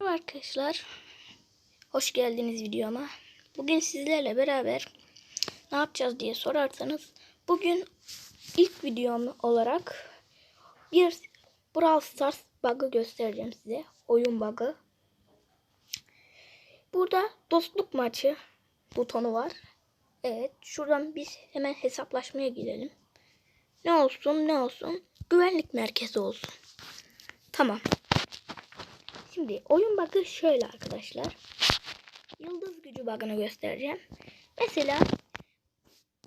Merhaba arkadaşlar. Hoş geldiniz videoma. Bugün sizlerle beraber ne yapacağız diye sorarsanız bugün ilk videom olarak bir Brawl Stars bug'ı göstereceğim size. Oyun bug'ı. Burada dostluk maçı butonu var. Evet, şuradan biz hemen hesaplaşmaya gidelim. Ne olsun, ne olsun? Güvenlik merkezi olsun. Tamam. Şimdi oyun bug'ı şöyle arkadaşlar. Yıldız gücü bug'ını göstereceğim. Mesela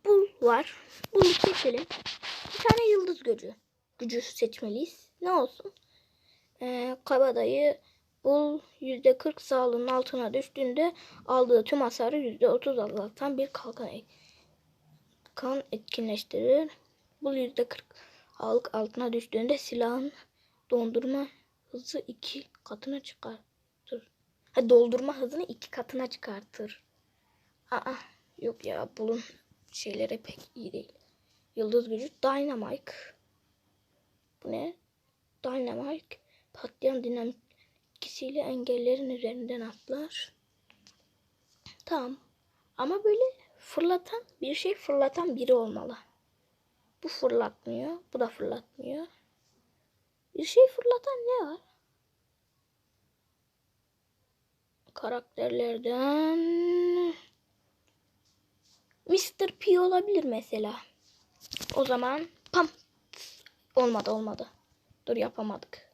bul var. Bul seçelim. Bir tane yıldız gücü. Gücü seçmeliyiz. Ne olsun? Ee, kabadayı bul %40 sağlığının altına düştüğünde aldığı tüm hasarı %30 azaltan bir kalkan kan etkinleştirir. Bul %40 sağlık altına düştüğünde silahın dondurma hızı iki katına çıkartır. Ha, doldurma hızını iki katına çıkartır. Aa, yok ya bunun şeyleri pek iyi değil. Yıldız gücü Dynamite. Bu ne? Dynamite patlayan dinamik etkisiyle engellerin üzerinden atlar. Tamam. Ama böyle fırlatan bir şey fırlatan biri olmalı. Bu fırlatmıyor. Bu da fırlatmıyor. Bir şey fırlatan ne var? Karakterlerden Mr. P olabilir mesela. O zaman pam olmadı olmadı. Dur yapamadık.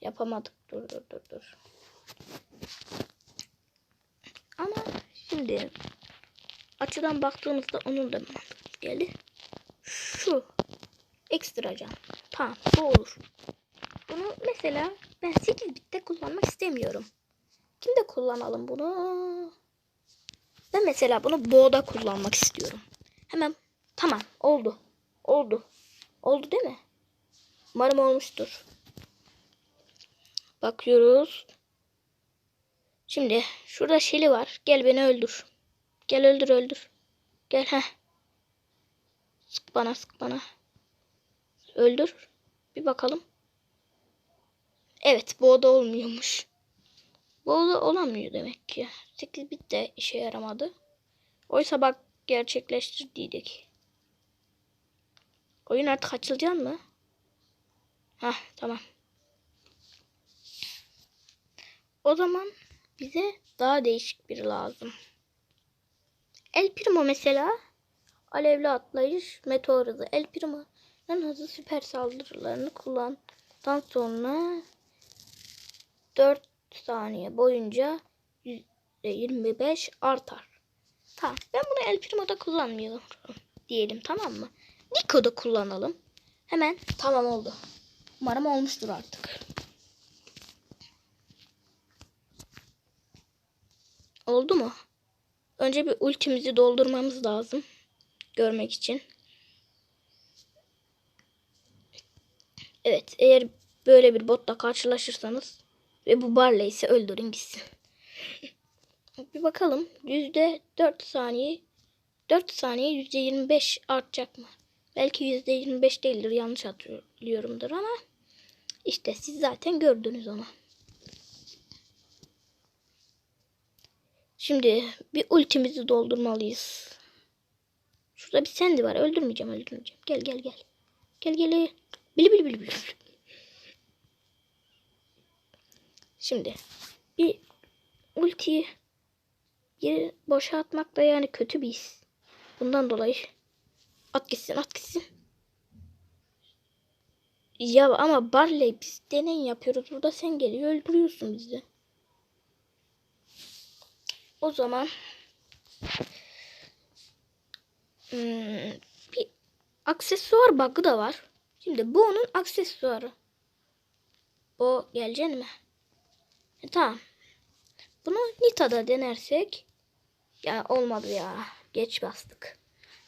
Yapamadık. Dur dur dur dur. Ama şimdi açıdan baktığımızda onun da geldi. Şu ekstra can. Tamam bu olur. Bunu mesela ben 8 bitte kullanmak istemiyorum. Kimde kullanalım bunu? Ben mesela bunu Bo'da kullanmak istiyorum. Hemen tamam oldu. Oldu. Oldu değil mi? Umarım olmuştur. Bakıyoruz. Şimdi şurada Şeli var. Gel beni öldür. Gel öldür öldür. Gel ha. Sık bana sık bana. Öldür. Bir bakalım. Evet bu oda olmuyormuş. Bu olamıyor demek ki. 8 bit de işe yaramadı. Oysa bak gerçekleştirdiydik. Oyun artık açılacak mı? Hah tamam. O zaman bize daha değişik biri lazım. El Primo mesela alevli atlayış meteor hızı. El Primo'nun hızı süper saldırılarını kullandıktan sonra 4 saniye boyunca %25 artar. Tamam. Ben bunu El Primo'da kullanmıyorum diyelim tamam mı? Nico'da kullanalım. Hemen tamam oldu. Umarım olmuştur artık. Oldu mu? Önce bir ultimizi doldurmamız lazım. Görmek için. Evet eğer böyle bir botla karşılaşırsanız ve bu Barley ise öldürün gitsin. bir bakalım. Yüzde 4 saniye 4 saniye yüzde 25 artacak mı? Belki yüzde 25 değildir. Yanlış hatırlıyorumdur ama işte siz zaten gördünüz onu. Şimdi bir ultimizi doldurmalıyız. Şurada bir sendi var. Öldürmeyeceğim, öldürmeyeceğim. Gel gel gel. Gel gel. Bili bili bili bili. Şimdi bir ultiyi yere boşa atmak da yani kötü bir his. Bundan dolayı at gitsin at gitsin. Ya ama Barley biz deney yapıyoruz. Burada sen geliyor öldürüyorsun bizi. O zaman hmm, bir aksesuar bug'ı da var. Şimdi bu onun aksesuarı. O gelecek mi? E, tamam. Bunu Nita'da denersek ya olmadı ya. Geç bastık.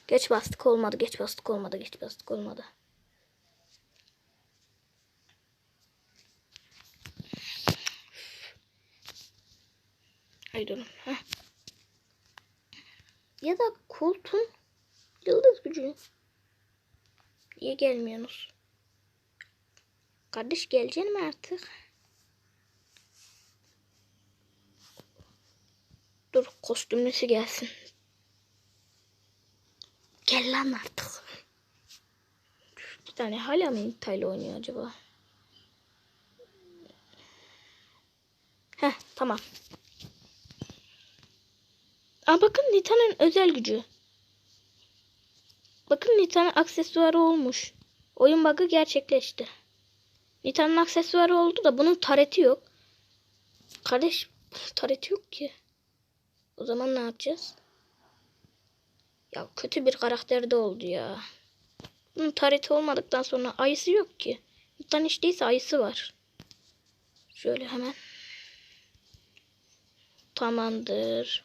Geç bastık olmadı. Geç bastık olmadı. Geç bastık olmadı. Haydi oğlum. Ya da koltuğun yıldız gücü. Niye gelmiyorsunuz? Kardeş geleceksin mi artık? Dur kostümlüsü gelsin. Gel lan artık. Bir tane hala mı Nita'yla oynuyor acaba? Heh tamam. Aa bakın Nita'nın özel gücü. Bakın Nita'nın aksesuarı olmuş. Oyun bug'ı gerçekleşti. Nita'nın aksesuarı oldu da bunun tareti yok. Kardeş tareti yok ki. O zaman ne yapacağız? Ya kötü bir karakterde oldu ya. Bunun tareti olmadıktan sonra ayısı yok ki. Nita'nın hiç değilse ayısı var. Şöyle hemen. Tamamdır.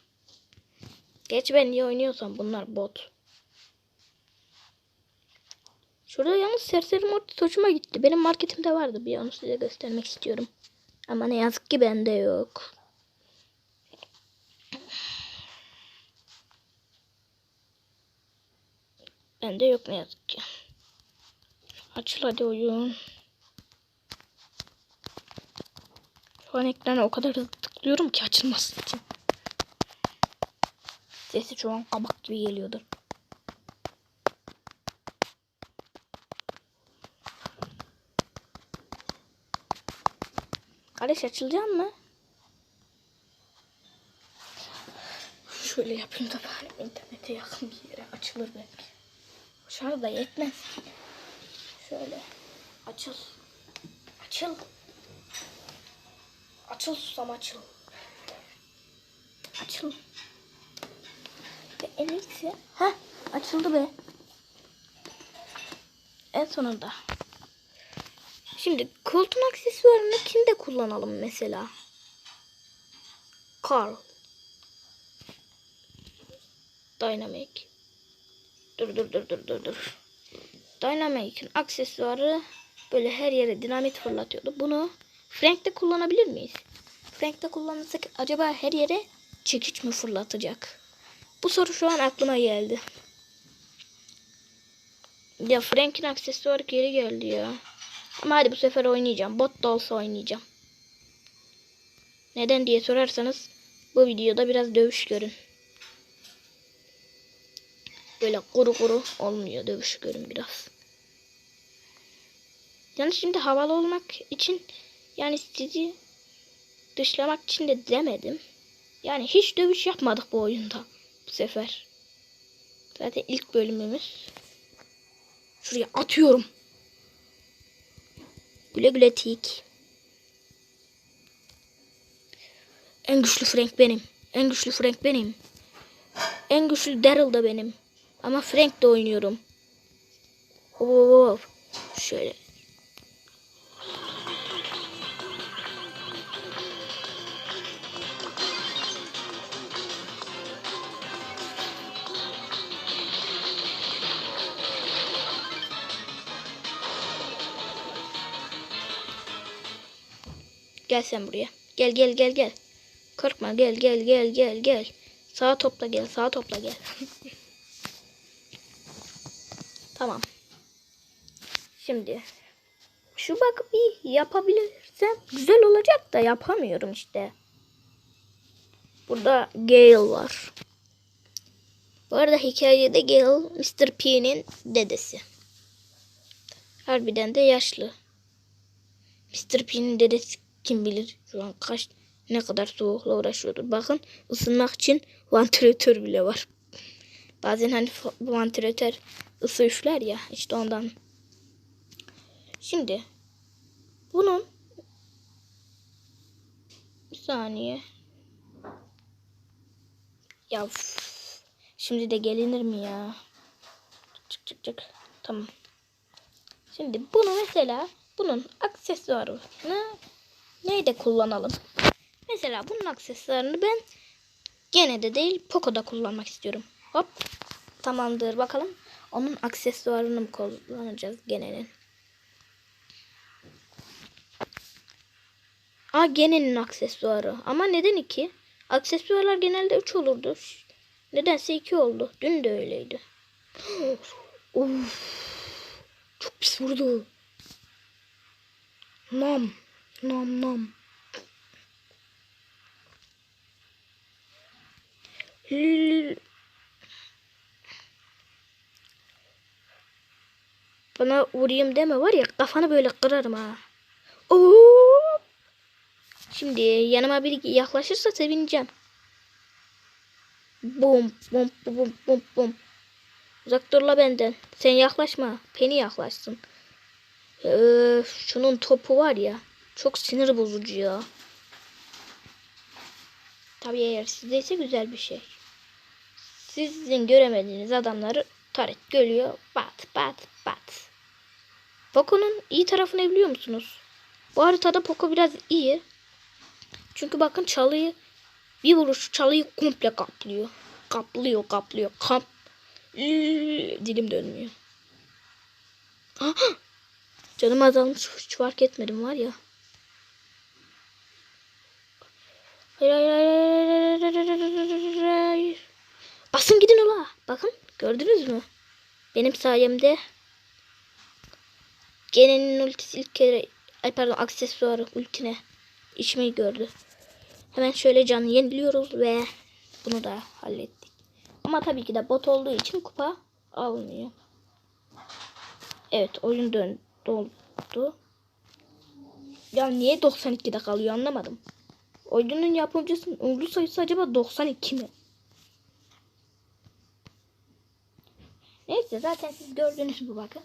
Geç ben niye oynuyorsam bunlar bot. Şurada yalnız serseri mortis hoşuma gitti. Benim marketimde vardı. Bir onu size göstermek istiyorum. Ama ne yazık ki bende yok. Bende yok ne yazık ki. Açıl hadi oyun. Şu an ekrana o kadar hızlı tıklıyorum ki açılması için. Sesi şu an kabak gibi geliyordur. Kardeş açılacak mı? Şöyle yapayım da bari internete yakın bir yere açılır belki. Şarj da yetmez. Şöyle açıl. Açıl. Açıl susam açıl. Açıl. Ve en iyisi. Heh açıldı be. En sonunda. Şimdi koltuğun aksesuarını kimde kullanalım mesela? Carl. Dynamic. Dur dur dur dur dur dur. Dynamic'in aksesuarı böyle her yere dinamit fırlatıyordu. Bunu Frank'te kullanabilir miyiz? Frank'te kullanırsak acaba her yere çekiç mi fırlatacak? Bu soru şu an aklıma geldi. Ya Frank'in aksesuarı geri geldi ya. Ama hadi bu sefer oynayacağım. Bot da olsa oynayacağım. Neden diye sorarsanız bu videoda biraz dövüş görün. Böyle kuru kuru olmuyor. Dövüş görün biraz. Yani şimdi havalı olmak için yani sizi dışlamak için de demedim. Yani hiç dövüş yapmadık bu oyunda bu sefer. Zaten ilk bölümümüz. Şuraya atıyorum. Güle güle tik. En güçlü Frank benim. En güçlü Frank benim. En güçlü Daryl da benim. Ama Frank de oynuyorum. Oo, şöyle. Gel sen buraya. Gel gel gel gel. Korkma gel gel gel gel gel. Sağa topla gel sağa topla gel. tamam. Şimdi şu bak bir yapabilirsem güzel olacak da yapamıyorum işte. Burada Gale var. Bu arada hikayede Gale Mr. P'nin dedesi. Harbiden de yaşlı. Mr. P'nin dedesi kim bilir şu an kaç ne kadar soğukla uğraşıyordur. Bakın ısınmak için vantilatör bile var. Bazen hani vantilatör ısı üfler ya işte ondan. Şimdi bunun bir saniye. Ya şimdi de gelinir mi ya? Çık çık çık. Tamam. Şimdi bunu mesela bunun aksesuarını Neyi de kullanalım. Mesela bunun aksesuarını ben gene de değil Poco'da kullanmak istiyorum. Hop. Tamamdır bakalım. Onun aksesuarını mı kullanacağız genenin? Aa genenin aksesuarı. Ama neden iki? Aksesuarlar genelde üç olurdu. Nedense iki oldu. Dün de öyleydi. Çok pis vurdu. Nam. Nam nam. Bana vurayım deme var ya kafanı böyle kırarım ha. Oo! Şimdi yanıma biri yaklaşırsa sevineceğim. Bum bum bum bum bum. Uzak dur la benden. Sen yaklaşma. Penny yaklaşsın. Öf, şunun topu var ya. Çok sinir bozucu ya. Tabii eğer sizdeyse güzel bir şey. Sizin göremediğiniz adamları Taret görüyor. Bat bat bat. Poco'nun iyi tarafını biliyor musunuz? Bu haritada Poco biraz iyi. Çünkü bakın çalıyı bir vuruş çalıyı komple kaplıyor. Kaplıyor kaplıyor. Kap. Dilim dönmüyor. Canım azalmış. Hiç fark etmedim var ya. Basın gidin ola. Bakın gördünüz mü? Benim sayemde Gene'nin ultisi ilk kere ay pardon aksesuarı ultine içmeyi gördü. Hemen şöyle canı yeniliyoruz ve bunu da hallettik. Ama tabii ki de bot olduğu için kupa almıyor. Evet oyun dön doldu. Ya niye 92'de kalıyor anlamadım. Oyunun yapımcısının ünlü sayısı acaba 92 mi? Neyse zaten siz gördünüz mü bakın.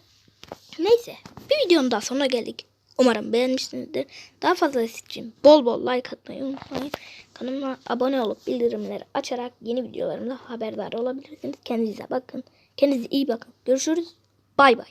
Neyse bir videonun daha sonuna geldik. Umarım beğenmişsinizdir. Daha fazlası için bol bol like atmayı unutmayın. Kanalıma abone olup bildirimleri açarak yeni videolarımda haberdar olabilirsiniz. Kendinize bakın. Kendinize iyi bakın. Görüşürüz. Bay bay.